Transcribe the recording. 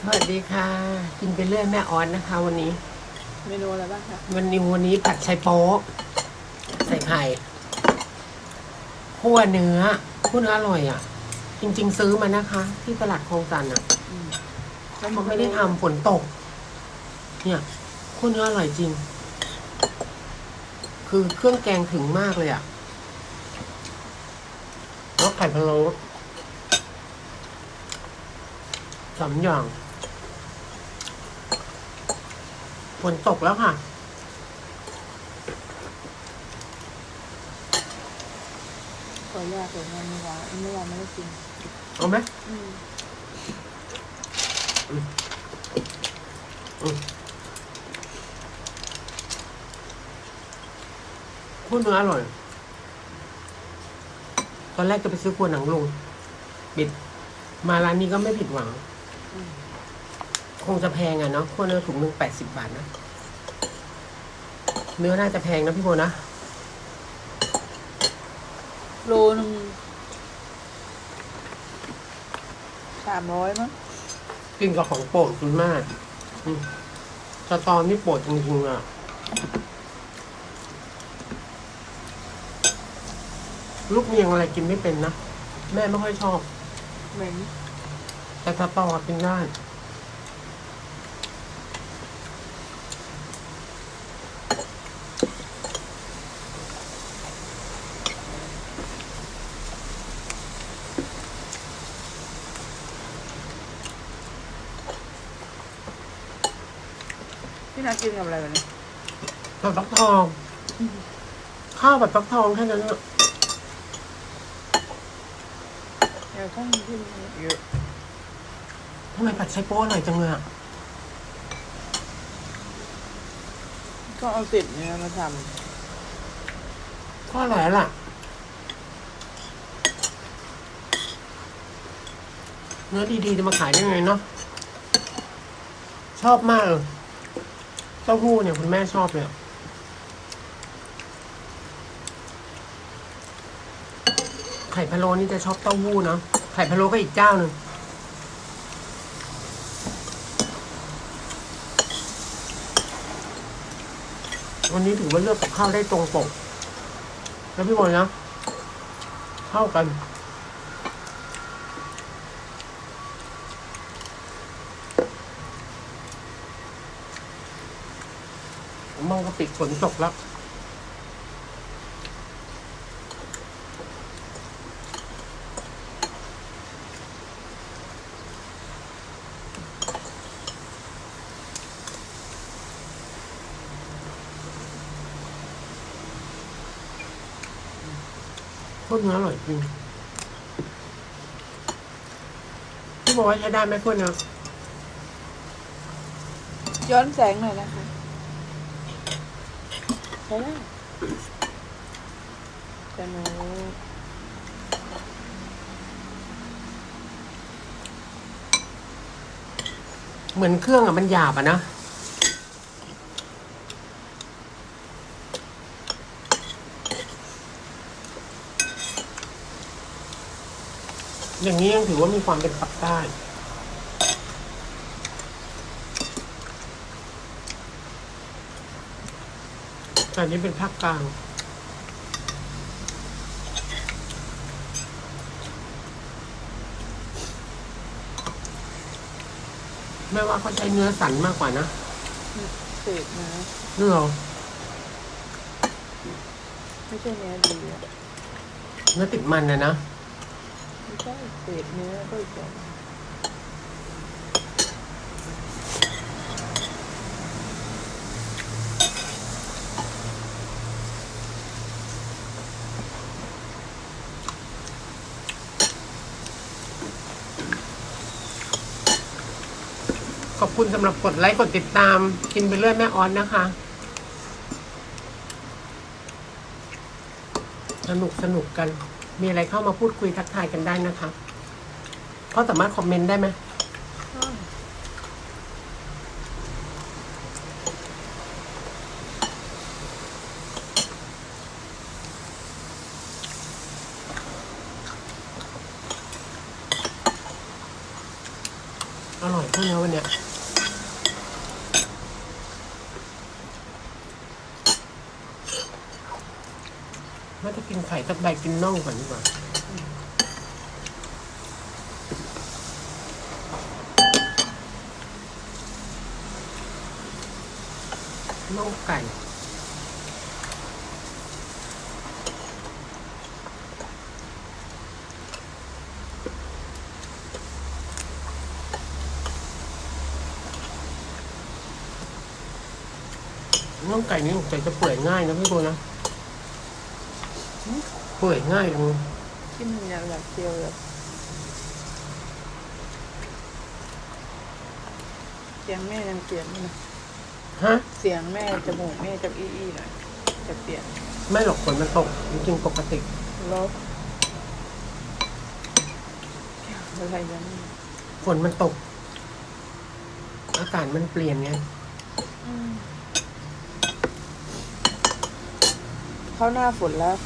สวัสดีค่ะ กินไปเรื่อยแม่ออนนะคะ วันนี้ เมนูอะไรบ้างคะวันนี้วันนี้ผัดไชโป๊ะใส่ไข่คั่วเนื้อคั่วเนื้ออร่อยอะ จริง ๆ ซื้อมานะคะ ที่ตลาดคลองจันทร์อะแล้วมันไม่ได้ทำฝนตก เนี่ยคั่วเนื้ออร่อยจริง คือเครื่องแกงถึงมากเลยอะแล้วไข่พะโล้สามอย่าง ฝนตกแล้วค่ะ ขออยากเลยนะเมื่อวานเมื่อวานไม่ได้กินเอาไหมอืมพูดเนื้ออร่อย ตอนแรกจะไปซื้อครัวหนังลงปิด มาร้านนี้ก็ไม่ผิดหวัง อืม คงจะแพงอะเนาะครัวเนื้อถุงหนึ่งแปดสิบบาทนะ เนื้อน่าจะแพงนะพี่โบนะ โลหนึงสามร้อยมั้งกินกับของโปรดคุณมากอืมสตอนี่โปรดจริงๆอะ ลูกเมียงอะไรกินไม่เป็นนะ แม่ไม่ค่อยชอบ เหม็นแต่สตอกินได้ นากินกับอะไรวันนี้ผัดฟักทอง ข้าวผัดฟักทองแค่นั้นอะเดี๋ยวต้องกินเยอะทำไมผัดไชโป๊อร่อยจังเลยอะก็เอาติดเนื้อมาทก็อร่อยแล้วล่ะเนื้อดีๆจะมาขายได้ไงเนาะชอบมากเลย เต้าหู้เนี่ยคุณแม่ชอบเลยไข่พะโล้นี่จะชอบเต้าหู้เนาะไข่พะโล้ก็อีกเจ้าหนึ่งวันนี้ถือว่าเลือกกับข้าวได้ตรงปกแล้วพี่บอลนะ เข้ากัน มองกระปิดฝนตกแล้วโคตรเนื้ออร่อยจริงพี่บอกว่าใช้ได้ไหมพวกเนื้อำย้อนแสงหน่อยนะคะ ใช่ได้แต่หนูเหมือนเครื่องอะมันหยาบอะนะ อย่างนี้ยังถือว่ามีความเป็นปักใต้ แต่อันนี้เป็นภาคกลางแม่ว่าเขาใช้เนื้อสันมากกว่านะเศษเนื้อเนื้อไม่ใช่เนื้อดีอะเนื้อติดมันนะนะไม่ใช่เศษเนื้อก็อีกอย่าง ขอบคุณสำหรับกดไลค์กดติดตาม กินไปเรื่อยแม่ออนนะคะ สนุกสนุกกัน มีอะไรเข้ามาพูดคุยทักทายกันได้นะคะเขาสามารถคอมเมนต์ได้ไหมอร่อยอยพวกนี้วันเนี้ย ไม่จะกินไข่สักใบกินน่องก่อนดีกว่าน่องไก่น่องไก่นี่สงสัยจะเปื่อยง่ายนะพี่โบนะ เปื่อยง่ายจังที่มันอยากอยากเคี้ยวแบบเสียงแม่ยังเปลี่ยนนะฮะ เสียงแม่จมูกแม่จะอี้อี้หน่อยจะเปลี่ยนไม่หรอกฝนมันตกจริงๆปกติ ลบอะไรอยังนี้ฝนมันตก อากาศมันเปลี่ยนไงอืมเข้าหน้าฝนแล้ว